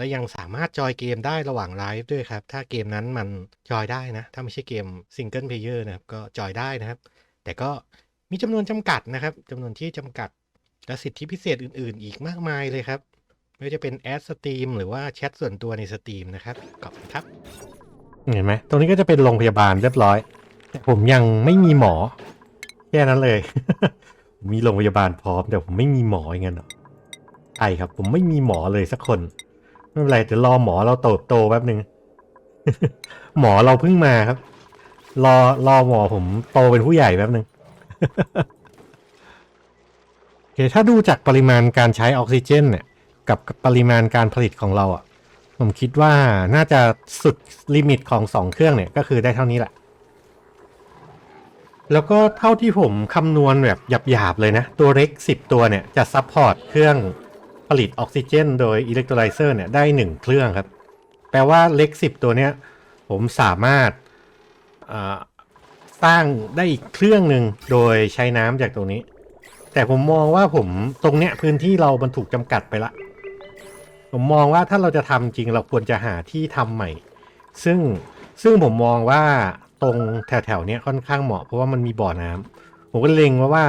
และยังสามารถจอยเกมได้ระหว่างไลฟ์ด้วยครับ ถ้าเกมนั้นมันจอยได้นะ ถ้าไม่ใช่เกมซิงเกิลเพลเยอร์นะครับ ก็จอยได้นะครับ แต่ก็มีจำนวนจำกัดนะครับจำนวนที่จำกัด และสิทธิพิเศษอื่น ๆ อีกมากมายเลยครับไม่ว่าจะเป็นแอดสตรีมหรือว่าแชทส่วนตัวในสตรีมนะครับขอบคุณครับ เห็นไหมตรงนี้ก็จะเป็นโรงพยาบาลเรียบร้อย แต่ผมยังไม่มีหมอ แค่นั้นเลยมมีโรงพยาบาลพร้อมแต่ผมไม่มีหมออย่างนั้นหรอใช่ครับ ผมไม่มีหมอเลยสักคน ไม่เป็นไรเดี๋ยวรอหมอเราโตโตแป๊บหนึ่งหมอเราเพิ่งมาครับ รอรอหมอผมโตเป็นผู้ใหญ่แป๊บหนึ่งโอเคถ้าดูจากปริมาณการใช้ออกซิเจน เนี่ย กับปริมาณการผลิตของเราอะ ผมคิดว่าน่าจะสุดลิมิตของสองเครื่องเนี่ยก็คือได้เท่านี้แหละ แล้วก็เท่าที่ผมคำนวณแบบหยาบๆเลยนะ ตัวเล็ก 10 ตัวเนี่ยจะซัพพอร์ตเครื่อง ผลิตออกซิเจน โดยอิเล็กโทรไลเซอร์เนี่ยได้ 1 เครื่องครับ แปลว่าเล็ก10 ตัวเนี้ยผมสามารถสร้างได้อีกเครื่องหนึ่งโดยใช้น้ำจากตรงนี้ แต่ผมมองว่าผมตรงเนี้ยพื้นที่เรามันถูกจำกัดไปละ ผมมองว่าถ้าเราจะทำจริงเราควรจะหาที่ทำใหม่ ซึ่งซึ่งผมมองว่าตรงแถวๆเนี้ยค่อนข้างเหมาะเพราะว่ามันมีบ่อน้ำผมก็เล็งว่าว่า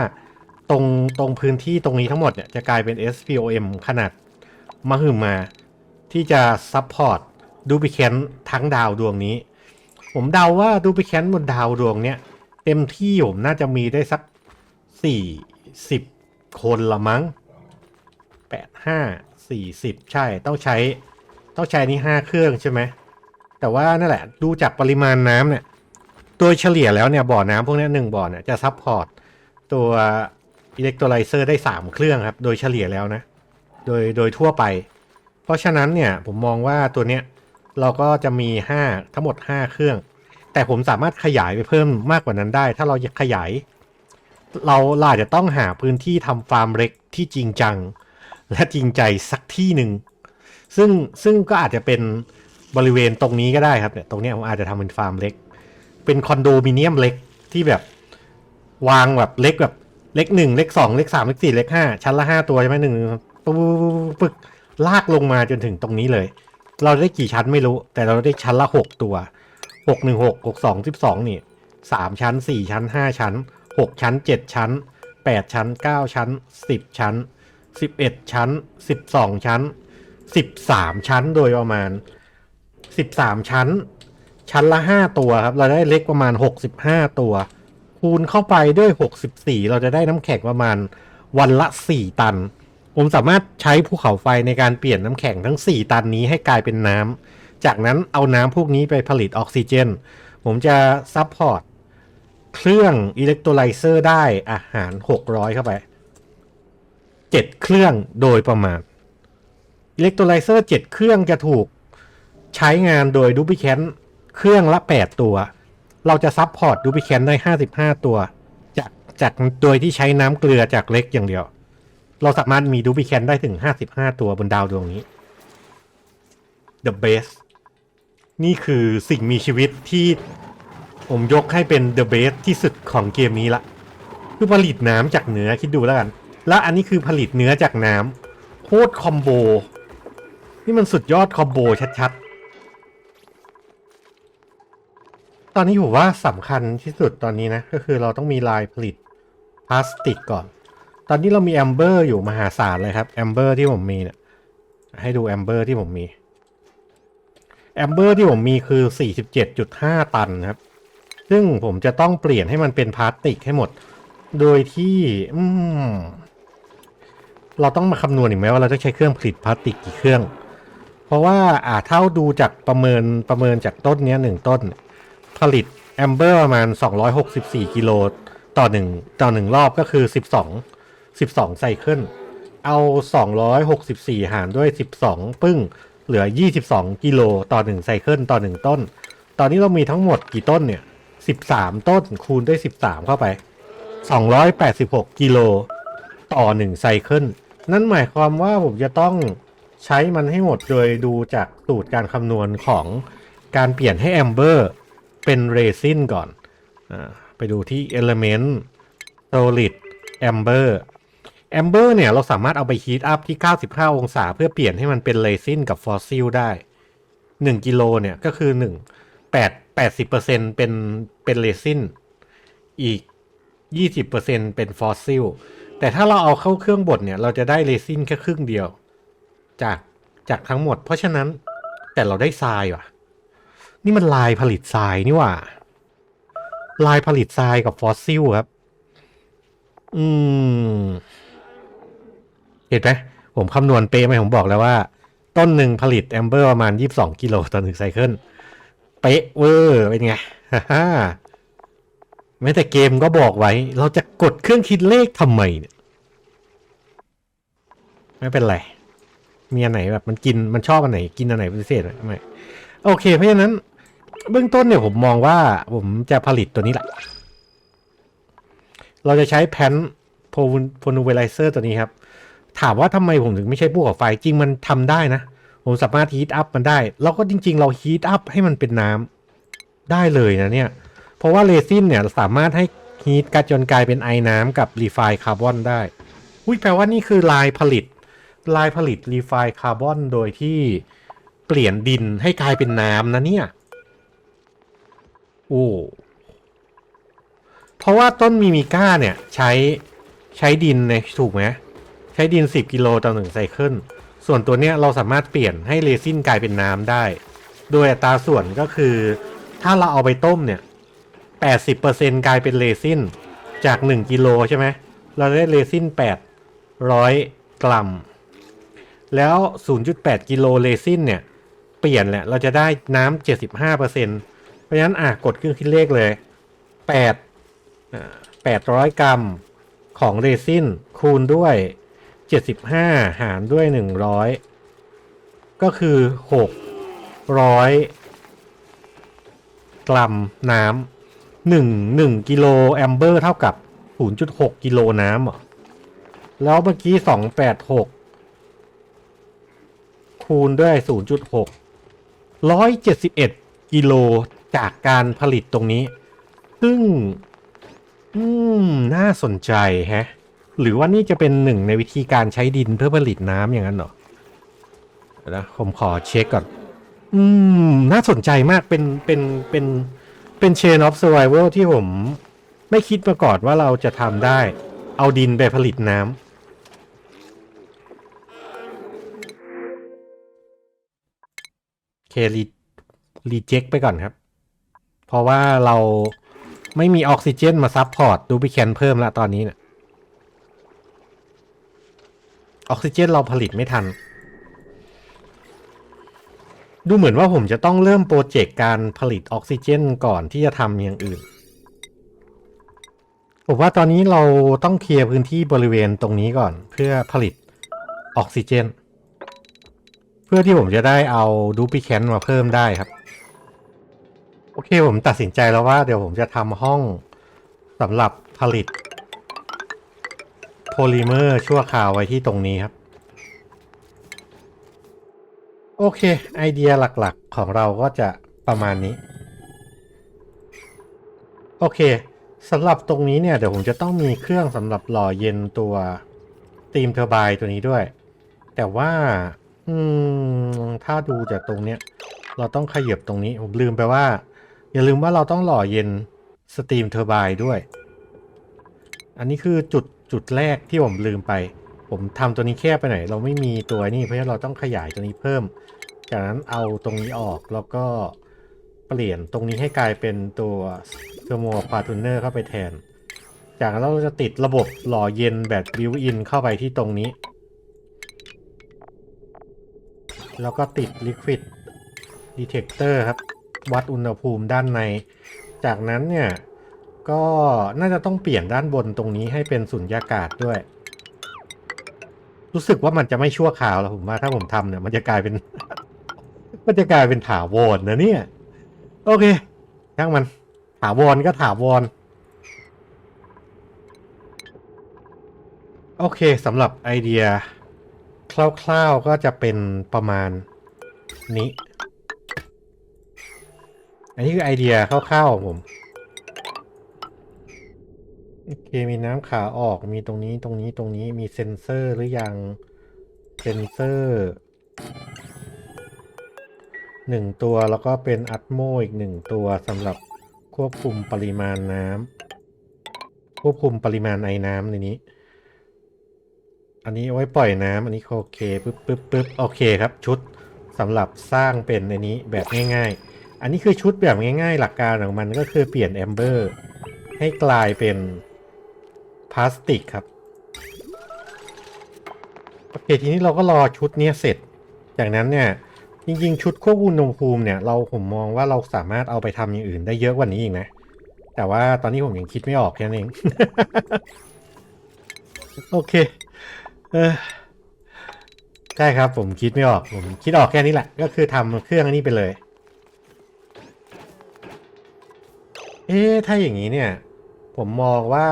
ตรงตรงพื้นที่ตรงนี้ทั้งหมดเนี่ยจะกลายเป็น SPOM ขนาดมหึมา ที่จะซัพพอร์ตดูบิแคนทั้งดาวดวงนี้ ผมเดาว่าดูบิแคนบนดาวดวงเนี้ยเต็มที่ผมน่าจะมีได้สักสี่สิบคนละมั้งแปดห้าสี่สิบใช่ต้องใช้ต้องใช้นี่ห้าเครื่องใช่ไหมแต่ว่านั่นแหละดูจากปริมาณน้ำเนี่ยโดยเฉลี่ยแล้วเนี่ยบ่อน้ำพวกนี้หนึ่งบ่อเนี่ยจะซัพพอร์ตตัว อิเล็กโทรไลเซอร์ได้ 3 เครื่องครับ โดยเฉลี่ยแล้วนะ โดยโดยทั่วไป เพราะฉะนั้นเนี่ยผมมองว่าตัวเนี้ยเราก็จะมี 5 ทั้งหมด 5 เครื่อง แต่ผมสามารถขยายไปเพิ่มมากกว่านั้นได้ ถ้าเราอยากขยาย เราเราอาจจะต้องหาพื้นที่ทำฟาร์มเล็กที่จริงจัง และจริงใจสักที่หนึ่งซึ่งซึ่งก็อาจจะเป็นบริเวณตรงนี้ก็ได้ครับเนี่ยตรงนี้ผมอาจจะทำเป็นฟาร์มเล็ก เป็นคอนโดมิเนียมเล็กที่แบบวางแบบเล็กแบบ เล็กหนึ่งเล็กสองเล็กสามเล็กสี่เล็กห้าชั้นละห้าตัวใช่ไหมหนึ่งปึ๊บปึ๊บปึ๊บปึ๊บปึ๊บลากลงมาจนถึงตรงนี้เลย เราได้กี่ชั้นไม่รู้ แต่เราได้ชั้นละหกตัวหกหนึ่งหกหกสองสิบสองนี่สามชั้นสี่ชั้นห้าชั้นหกชั้นเจ็ดชั้นแปดชั้นเก้าชั้นสิบชั้นสิบเอ็ดชั้นสิบสองชั้นสิบสามชั้นโดยประมาณสิบสามชั้น ชั้นละห้าตัวครับ เราได้เล็กประมาณหกสิบห้าตัว คูณเข้าไปด้วยหกสิบสี่เราจะได้น้ำแข็งประมาณวันละสี่ตัน ผมสามารถใช้ภูเขาไฟในการเปลี่ยนน้ำแข็งทั้ง 4 ตันนี้ให้กลายเป็นน้ำ จากนั้นเอาน้ำพวกนี้ไปผลิตออกซิเจน ผมจะซัพพอร์ตเครื่องอิเล็กโทรไลเซอร์ได้อาหาร 600 เข้าไป 7 เครื่องโดยประมาณ อิเล็กโทรไลเซอร์ 7 เครื่องจะถูกใช้งานโดยดูบิแคนเครื่องละ 8 ตัว เราจะซัพพอร์ตดูบิแคนได้55ตัว จากจากโดยที่ใช้น้ำเกลือจากเล็กอย่างเดียว เราสามารถมีดูบิแคนได้ถึง55ตัวบนดาวดวงนี้ The best นี่คือสิ่งมีชีวิตที่ผมยกให้เป็น The best ที่สุดของเกมนี้ละ คือผลิตน้ำจากเนื้อคิดดูแล้วกัน แล้วอันนี้คือผลิตเนื้อจากน้ำโคตรคอมโบ นี่มันสุดยอดคอมโบชัดๆ ตอนนี้ผมว่าสำคัญที่สุดตอนนี้นะ ก็คือเราต้องมีลายผลิตพลาสติกก่อน ตอนนี้เรามีแอมเบอร์อยู่มหาศาลเลยครับแอมเบอร์ที่ผมมีเนี่ยให้ดูแอมเบอร์ที่ผมมีแอมเบอร์ที่ผมมีคือ 47.5 ตันครับ ซึ่งผมจะต้องเปลี่ยนให้มันเป็นพลาสติกให้หมด โดยที่อืมเราต้องมาคำนวณอีกไหมว่าเราจะใช้เครื่องผลิตพลาสติกกี่เครื่อง เพราะว่าอ่าเท่าดูจากประเมินประเมินจากต้นนี้หนึ่งต้น ผลิตแอมเบอร์ประมาณ 264 กิโลต่อหนึ่งต่อหนึ่งรอบก็คือ 12 12ไซเคิลเอา 264 หารด้วย 12 ปึ้ง เหลือ 22 กิโลต่อหนึ่งไซเคิลต่อหนึ่งต้น ตอนนี้เรามีทั้งหมดกี่ต้นเนี่ย 13 ต้นคูณด้วย 13 เข้าไป 286 กิโลต่อ1ไซเคิลนั่นหมายความว่าผมจะต้องใช้มันให้หมดโดยดูจากสูตรการคำนวณของการเปลี่ยนให้แอมเบอร์ เป็นเรซินก่อนอาไปดูที่ Element Solid Amber Amber เนี่ยเราสามารถเอาไปฮีทอัพที่ 95 องศา เพื่อเปลี่ยนให้มันเป็นเรซินกับฟอสซิลได้ 1 กิโลเนี่ยก็คือ 1 8 80%เป็นเป็นเรซินอีก 20%เป็นฟอสซิลแต่ถ้าเราเอาเข้าเครื่องบดเนี่ย เราจะได้เรซินแค่ครึ่งเดียว จากจากทั้งหมด เพราะฉะนั้นแต่เราได้ทรายว่ะ นี่มันลายผลิตทรายนี่ว่า ลายผลิตทรายกับฟอสซิลครับ อืม เห็นไหมผมคำนวณเป๊ะไหมผมบอกแล้วว่า ต้นหนึ่งผลิตแอมเบอร์ประมาณ 22 กิโลต่อหนึ่งไซเคิล เป๊ะเวอร์เป็นไงฮ่าฮ่าแม้แต่เกมก็บอกไว้ เราจะกดเครื่องคิดเลขทำไมเนี่ยไม่เป็นไร มีอันไหนแบบมันกินมันชอบอันไหน กินอันไหนเป็นพิเศษไหมไม่โอเค เพราะฉะนั้น เบื้องต้นเนี่ยผมมองว่าผมจะผลิตตัวนี้แหละ เราจะใช้แพนโพนูเวลเซอร์ตัวนี้ครับ ถามว่าทำไมผมถึงไม่ใช่พวกกับไฟจริงมันทำได้นะ ผมสามารถฮีทอัพมันได้ แล้วก็จริง ๆ เราฮีทอัพให้มันเป็นน้ำได้เลยนะเนี่ย เพราะว่าเรซินเนี่ยสามารถให้ฮีทกระจนกลายเป็นไอน้ำกับรีไฟคาร์บอนได้อุ้ยแปลว่านี่คือลายผลิต ลายผลิตรีไฟคาร์บอนโดยที่เปลี่ยนดินให้กลายเป็นน้ำนะเนี่ย โอ้เพราะว่าต้นมิมิก้าเนี่ย ใช้ใช้ดินในถูกไหมใช้ดิน 10 กิโลต่อหนึ่งไซเคิลส่วนตัวเนี้ยเราสามารถเปลี่ยนให้เรซินกลายเป็นน้ำได้ โดยอัตราส่วนก็คือ ถ้าเราเอาไปต้มเนี่ย 80%กลายเป็นเรซินจาก 1 กิโลใช่ไหมเราได้เรซิน800 กรัม แล้ว 0.8 กิโลเรซินเนี่ย เปลี่ยนแหละ เราจะได้น้ำ75%เพ ราะฉะนั้นอะกดเครื่องคิดเลขเลย8 800 กรัมของเรซินคูณด้วย 75 หารด้วย 100 ก็คือ 600 กรัมน้ำหนึ่งหนึ่งกิโลแอมเบอร์เท่ากับ 0.6 กิโลน้ำหรอแล้วเมื่อกี้ 286 คูณด้วย 0.6 171 กิโล จากการผลิตตรงนี้ ซึ่ง อืม น่าสนใจแฮะ หรือว่านี่จะเป็นหนึ่งในวิธีการใช้ดินเพื่อผลิตน้ำอย่างนั้นเหรอเดี๋ยวนะผมขอเช็คก่อน อืม น่าสนใจมากเป็นเป็นเป็นเป็น chain of survival ที่ผมไม่คิดมาก่อนว่าเราจะทำได้ เอาดินไปผลิตน้ำเครีรีเจ็คไปก่อนครับ เพราะว่าเราไม่มีออกซิเจนมาซับพอร์ตดูบิแคนเพิ่มละตอนนี้เนี่ยออกซิเจนเราผลิตไม่ทัน ดูเหมือนว่าผมจะต้องเริ่มโปรเจกต์การผลิตออกซิเจนก่อนที่จะทำอย่างอื่น ผมว่าตอนนี้เราต้องเคลียร์พื้นที่บริเวณตรงนี้ก่อน เพื่อผลิตออกซิเจน เพื่อที่ผมจะได้เอาดูปิแคนมาเพิ่มได้ครับ เคผมตัดสินใจแล้วว่าเดี๋ยวผมจะทำห้องสำหรับผลิตโพลิเมอร์ชั่วคราวไว้ที่ตรงนี้ครับ โอเค ไอเดียหลักๆของเราก็จะประมาณนี้ โอเคสำหรับตรงนี้เนี่ย เดี๋ยวผมจะต้องมีเครื่องสำหรับหล่อเย็นตัวตีมเทอร์ไบตัวนี้ด้วย แต่ว่า อืม ถ้าดูจากตรงเนี้ย เราต้องขยับตรงนี้ ผมลืมไปว่า อย่าลืมว่าเราต้องหล่อเย็นสตรีมเทอร์ไบด้วย อันนี้คือจุดจุดแรกที่ผมลืมไป ผมทำตัวนี้แคบไปหน่อยเราไม่มีตัวนี้เพราะฉะนั้นเราต้องขยายตัวนี้เพิ่ม จากนั้นเอาตรงนี้ออกแล้วก็เปลี่ยนตรงนี้ให้กลายเป็นตัวเทอร์โมพาทูเนอร์เข้าไปแทน จากนั้นเราจะติดระบบหล่อเย็นแบบบิวอินเข้าไปที่ตรงนี้ แล้วก็ติด Liquid Detector ครับ วัดอุณหภูมิด้านใน จากนั้นเนี่ยก็น่าจะต้องเปลี่ยนด้านบนตรงนี้ให้เป็นสุญญากาศด้วย รู้สึกว่ามันจะไม่ชั่วคราวแล้วผมว่าถ้าผมทำเนี่ยมันจะกลายเป็น มันจะกลายเป็นถาวรนะเนี่ย โอเคช่างมันถาวรก็ถาวรโอเคสำหรับไอเดีย คร่าวๆก็จะเป็นประมาณนี้ นนี้คือไอเดียคร่าวๆผม โอเค มีน้ำขาออก มีตรงนี้ ตรงนี้ ตรงนี้ มีเซ็นเซอร์หรือยัง เซ็นเซอร์หนึ่งตัว แล้วก็เป็นอัตโมอีกหนึ่งตัวสำหรับควบคุมปริมาณน้ำ ควบคุมปริมาณไอ้น้ำในนี้ อันนี้ไว้ปล่อยน้ำ อันนี้โอเค ปึ๊บปึ๊บปึ๊บโอเคครับ ชุดสำหรับสร้างเป็นในนี้แบบง่าย ๆ อันนี้คือชุดแบบง่ายๆ หลักการของมันก็คือเปลี่ยนแอมเบอร์ให้กลายเป็นพลาสติกครับ โอเคทีนี้เราก็รอชุดเนี้ยเสร็จ จากนั้นเนี่ย จริงๆ ชุดควบคุมอุณหภูมิเนี่ย เราผมมองว่าเราสามารถเอาไปทำอย่างอื่นได้เยอะกว่านี้อีกนะ แต่ว่าตอนนี้ผมยังคิดไม่ออกแค่นั้นเอง โอเค เออใช่ครับผมคิดไม่ออก ผมคิดออกแค่นี้แหละ ก็คือทำเครื่องนี้ไปเลย เอ๊ะถ้าอย่างนี้เนี่ย ผมมองว่า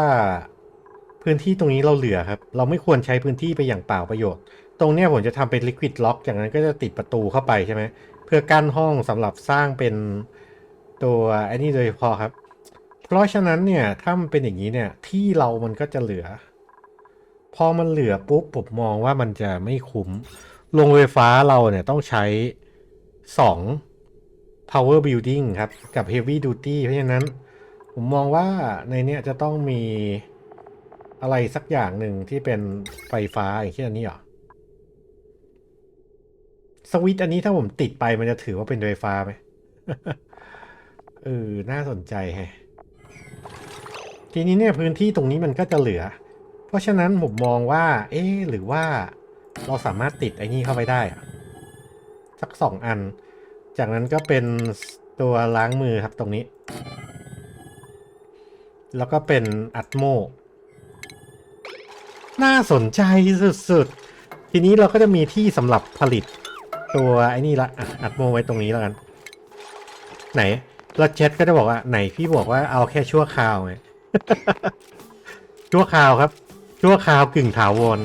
พื้นที่ตรงนี้เราเหลือครับ เราไม่ควรใช้พื้นที่ไปอย่างเปล่าประโยชน์ ตรงเนี้ยผมจะทำเป็นลิควิดล็อกจากนั้นก็จะติดประตูเข้าไปใช่ไหมเพื่อกั้นห้องสำหรับสร้างเป็นตัวอ้นี่โดยเฉพาะครับ เพราะฉะนั้นเนี่ยถ้ามันเป็นอย่างนี้เนี่ยที่เรามันก็จะเหลือ พอมันเหลือปุ๊บผมมองว่ามันจะไม่คุ้มโรงไฟฟ้าเราเนี่ยต้องใช้สอง power building ครับ กับ heavy duty เพราะฉะนั้น ผมมองว่าในเนี้ยจะต้องมีอะไรสักอย่างหนึ่งที่เป็นไฟฟ้าอย่างเช่นอันนี้เหรอสวิตช์อันนี้ถ้าผมติดไปมันจะถือว่าเป็นไฟฟ้าไหมเออ น่าสนใจแฮะทีนี้เนี่ยพื้นที่ตรงนี้มันก็จะเหลือ เพราะฉะนั้นผมมองว่า เอ๊หรือว่าเราสามารถติดไอ้นี่เข้าไปได้สักสองอัน จากนั้นก็เป็นตัวล้างมือครับตรงนี้ แล้วก็เป็นอัตโม น่าสนใจสุดๆ ทีนี้เราก็จะมีที่สำหรับผลิตตัวไอ้นี่ละอะตโมไว้ตรงนี้แล้วกัน ไหนแล้วเจษก็จะบอกว่าไหนพี่บอกว่าเอาแค่ชั่วคราวไงชั่วคราวครับ ชั่วคราวกึ่งถาวร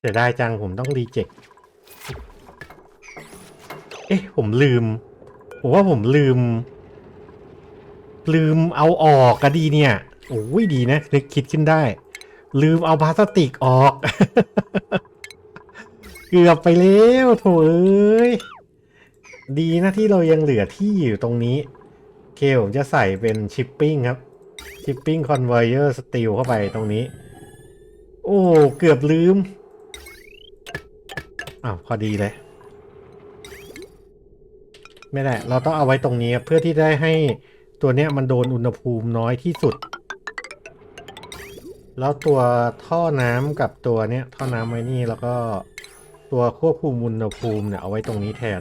เสียดายจังผมต้องรีเจ็คเอ๊ะผมลืม ผมว่าผมลืม ลืมเอาออกก็ดีเนี่ยโอ้ยดีนะนึกคิดขึ้นได้ ลืมเอาพลาสติกออก เกือบไปแล้วโถเอ้ยดีนะที่เรายังเหลือที่อยู่ตรงนี้ เคผมจะใส่เป็นชิปปิ้งครับชิปปิ้งคอนเวอร์เ r อร์สตีลเข้าไปตรงนี้ โอ้เกือบลืมอ้าวพอดีเลย ไม่ได้ เราต้องเอาไว้ตรงนี้เพื่อที่ได้ให้ ตัวเนี้ยมันโดนอุณหภูมิน้อยที่สุด แล้วตัวท่อน้ำกับตัวเนี้ยท่อน้ำไว้นี่แล้วก็ตัวควบคุมอุณหภูมิเนี่ยเอาไว้ตรงนี้แทน